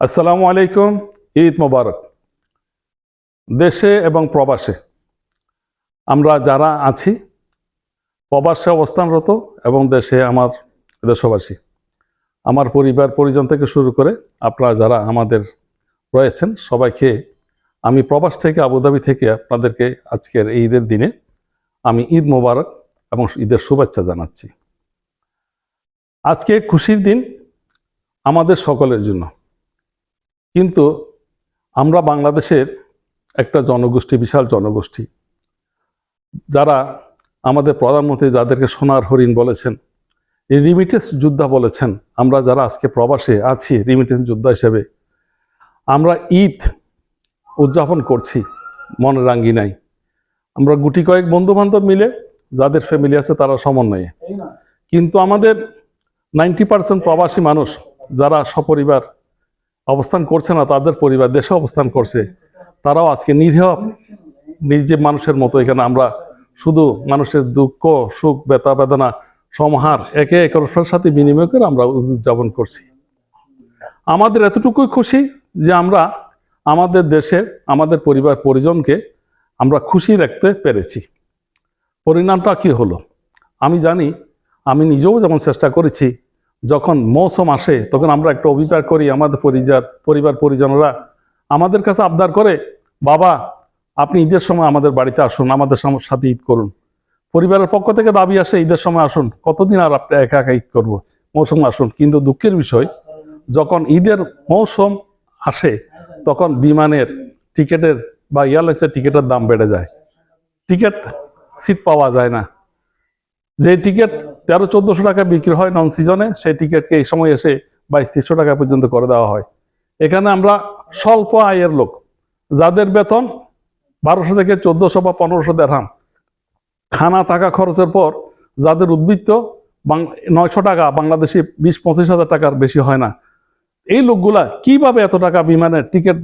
আসসালামু আলাইকুম, ঈদ মোবারক। দেশে এবং প্রবাসে আমরা যারা আছি, প্রবাসে অবস্থানরত এবং দেশে আমার দেশবাসী, আমার পরিবার, পরিজন থেকে শুরু করে আপনারা যারা আমাদের রয়েছেন, সবাইকে আমি প্রবাস থেকে আবুধাবি থেকে আপনাদেরকে আজকের ঈদের দিনে আমি ঈদ মোবারক এবং ঈদের শুভেচ্ছা জানাচ্ছি। আজকে খুশির দিন আমাদের সকলের জন্য। কিন্তু আমরা বাংলাদেশের একটা জনগোষ্ঠী বিশাল জনগোষ্ঠী যারা আমাদের প্রধানমন্ত্রী যাদেরকে সোনার হরিণ বলেছেন এই রিমিটেন্স যোদ্ধা বলেছেন আমরা যারা আজকে প্রবাসে আছি রিমিটেন্স যোদ্ধা হিসেবে আমরা ঈদ উদযাপন করছি মনে রাঙ্গি নাই। আমরা গুটি কয়েক বন্ধু বান্ধব মিলে যাদের ফ্যামিলি আছে তারা সমন্বয়ে। কিন্তু আমাদের নাইনটি পার্সেন্ট প্রবাসী মানুষ যারা সপরিবার অবস্থান করছে না, তাদের পরিবার দেশে অবস্থান করছে। তারাও আজকে নিরীহ নিজে মানুষের মতো এখানে আমরা শুধু মানুষের দুঃখ, সুখ, ব্যথা, বেদনা, সমাহার একে একের সাথে বিনিময় করে আমরা উদযাপন করছি। আমাদের এতটুকুই খুশি যে আমরা আমাদের দেশে, আমাদের পরিবার, পরিজনকে আমরা খুশি রাখতে পেরেছি। পরিণামটা কি হলো? আমি জানি, আমি নিজেও যেমন চেষ্টা করেছি যখন মৌসুম আসে, তখন আমরা একটা অভিপ্রায় করি আমাদের পরিবার পরিবার পরিজনরা। আমাদের কাছে আবদার করে, বাবা, আপনি ঈদের সময় আমাদের বাড়িতে আসুন, আমাদের সাথে ঈদ করুন। পরিবারের পক্ষ থেকে দাবি আসে, ঈদের সময় আসুন, কতদিন আর আপনি একা একা ঈদ করব? মৌসুম আসুন। কিন্তু দুঃখের বিষয়, যখন ঈদের মৌসুম আসে, তখন বিমানের টিকেটের বা এয়ারলাইন্সের টিকেটের দাম বেড়ে যায়। টিকিট, সিট পাওয়া যায় না। যে টিকিট তেরো, চোদ্দশো টাকা বিক্রি হয় নন সিজনে সেই টিকিটকে এই সময় এসে বাইশ, তিরিশশো টাকা পর্যন্ত করে দেওয়া হয়। এখানে আমরা স্বল্প আয়ের লোক, যাদের বেতন বারোশো থেকে চোদ্দশো বা পনেরোশো দেড়হাম। খানা টাকা খরচের পর যাদের উদ্বৃত্ত নয়শো টাকা, বাংলাদেশে বিশ, পঁচিশ হাজার টাকার বেশি হয় না। এই লোকগুলা কীভাবে এত টাকা বিমানের টিকিট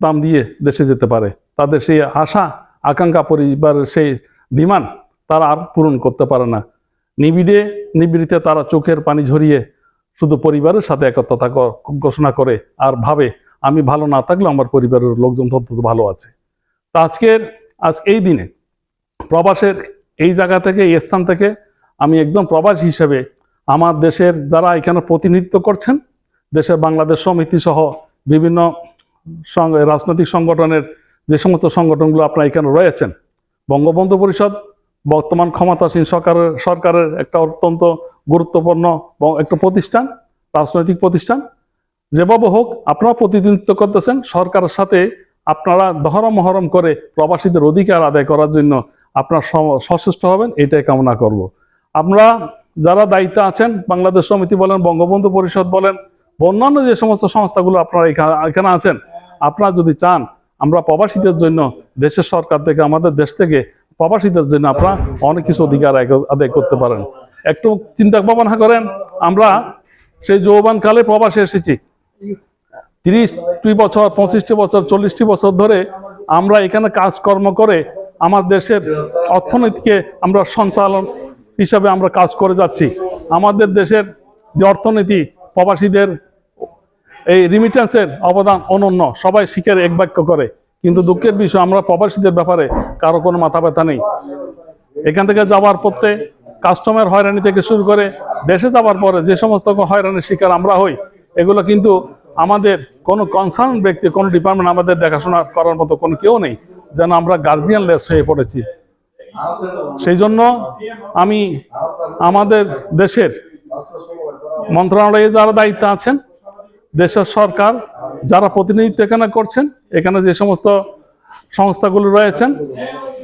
দাম দিয়ে দেশে যেতে পারে? তাদের সেই আশা, আকাঙ্ক্ষা পরিবারের সেই ডিমান্ড তারা আর পূরণ করতে পারে না। নিবিড়ে, নিবিড়িতে তারা চোখের পানি ঝরিয়ে শুধু পরিবারের সাথে একত্রতা ঘোষণা করে আর ভাবে, আমি ভালো না থাকলেও আমার পরিবারের লোকজন অন্তত ভালো আছে। তা আজকের, আজ এই দিনে প্রবাসের এই জায়গা থেকে, এই স্থান থেকে আমি একজন প্রবাসী হিসেবে আমার দেশের যারা এখানে প্রতিনিধিত্ব করছেন, দেশের বাংলাদেশ সমিতি সহ বিভিন্ন রাজনৈতিক সংগঠনের যে সমস্ত সংগঠনগুলো আপনারা এখানে রয়েছেন, বঙ্গবন্ধু পরিষদ বর্তমান ক্ষমতাসীন সরকারের সরকারের একটা অত্যন্ত গুরুত্বপূর্ণ একটা প্রতিষ্ঠান, রাজনৈতিক প্রতিষ্ঠান যেভাবে হোক, আপনারা প্রতিনিধিত্ব করতেছেন, সরকারের সাথে আপনারা দহরম মহরম করে প্রবাসীদের অধিকার আদায় করার জন্য আপনারা সচেষ্ট হবেন, এটাই কামনা করব। আমরা যারা দায়িত্বে আছেন, বাংলাদেশ সমিতি বলেন, বঙ্গবন্ধু পরিষদ বলেন অন্যান্য যে সমস্ত সংস্থাগুলো আপনারা এখা- এখানে আছেন, আপনারা যদি চান, আমরা প্রবাসীদের জন্য দেশের সরকার থেকে, আমাদের দেশ থেকে প্রবাসীদের জন্য আপনারা অনেক কিছু অধিকার আদায় করতে পারেন। একটু চিন্তা ভাবনা করেন, আমরা সেই যৌবান কালে প্রবাসে এসেছি। তিরিশটি বছর, পঁচিশটি বছর, চল্লিশটি বছর ধরে আমরা এখানে কাজকর্ম করে আমার দেশের অর্থনীতিকে আমরা সঞ্চালন হিসাবে আমরা কাজ করে যাচ্ছি। আমাদের দেশের যে অর্থনীতি, প্রবাসীদের এই রিমিটেন্সের অবদান অনন্য। সবাই স্বীকার এক বাক্য করে। কিন্তু দুঃখের বিষয়, আমরা প্রবাসীদের ব্যাপারে কারও কোনো মাথা ব্যথা নেই। এখান থেকে যাওয়ার পথে কাস্টমার হয়রানি থেকে শুরু করে দেশে যাওয়ার পরে যে সমস্ত হয়রানির শিকার আমরা হই, এগুলো কিন্তু আমাদের কোনো কনসার্ন ব্যক্তি, কোনো ডিপার্টমেন্ট আমাদের দেখাশোনা করার মতো কোনো কেউ নেই, যেন আমরা গার্জিয়ান লেস হয়ে পড়েছি। সেই জন্য আমি আমাদের দেশের মন্ত্রণালয়ে যারা দায়িত্ব আছেন, দেশের সরকার যারা প্রতিনিধিত্ব এখানে করছেন, এখানে যে সমস্ত সংস্থাগুলো রয়েছেন,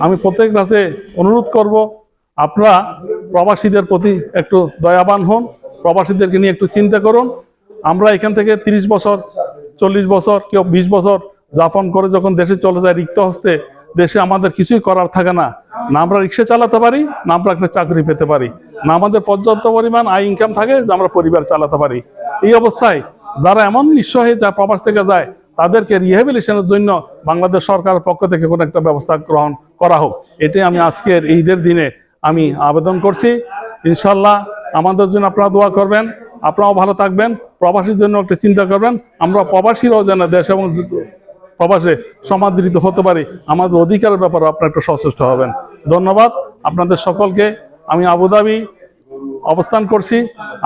আমি প্রত্যেক কাছে অনুরোধ করব, আপনারা প্রবাসীদের প্রতি একটু দয়াবান হন, প্রবাসীদেরকে নিয়ে একটু চিন্তা করুন। আমরা এখান থেকে ৩০ বছর, চল্লিশ বছর, কেউ বিশ বছর যাপন করে যখন দেশে চলে যায়, রিক্ত হস্তে দেশে আমাদের কিছুই করার থাকে না। না আমরা রিক্সা চালাতে পারি, না আমরা একটা চাকরি পেতে পারি। না আমাদের পর্যাপ্ত পরিমাণ আয় ইনকাম থাকে, যে আমরা পরিবার চালাতে পারি। এই অবস্থায় যারা এমন নিঃস্ব হয়ে যা প্রবাস থেকে যায়, তাদেরকে রিহেবিলিশনের জন্য বাংলাদেশ সরকারের পক্ষ থেকে কোনো একটা ব্যবস্থা গ্রহণ করা হোক। এটাই আমি আজকের ঈদের দিনে আমি আবেদন করছি। ইনশাল্লাহ আমাদের জন্য আপনারা দোয়া করবেন, আপনারাও ভালো থাকবেন, প্রবাসীর জন্য একটা চিন্তা করবেন, আমরা প্রবাসীরাও যেন দেশ এবং প্রবাসে সমাদৃত হতে পারি, আমাদের অধিকারের ব্যাপারে আপনারা একটু সচেষ্ট হবেন। ধন্যবাদ আপনাদের সকলকে। আমি আবুধাবি অবস্থান করছি।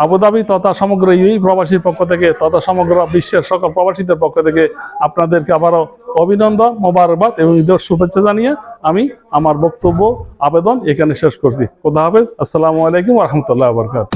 আবুধাবি তথা সমগ্র ইউই প্রবাসীর পক্ষ থেকে তথা সমগ্র বিশ্বের সকল প্রবাসীদের পক্ষ থেকে আপনাদেরকে আবারও অভিনন্দন, মোবারকবাদ এবং ঈদের শুভেচ্ছা জানিয়ে আমি আমার বক্তব্য, আবেদন এখানে শেষ করছি। খোদা হাফেজ। আসসালামু আলাইকুম রহমতুল্লাহ বরকাত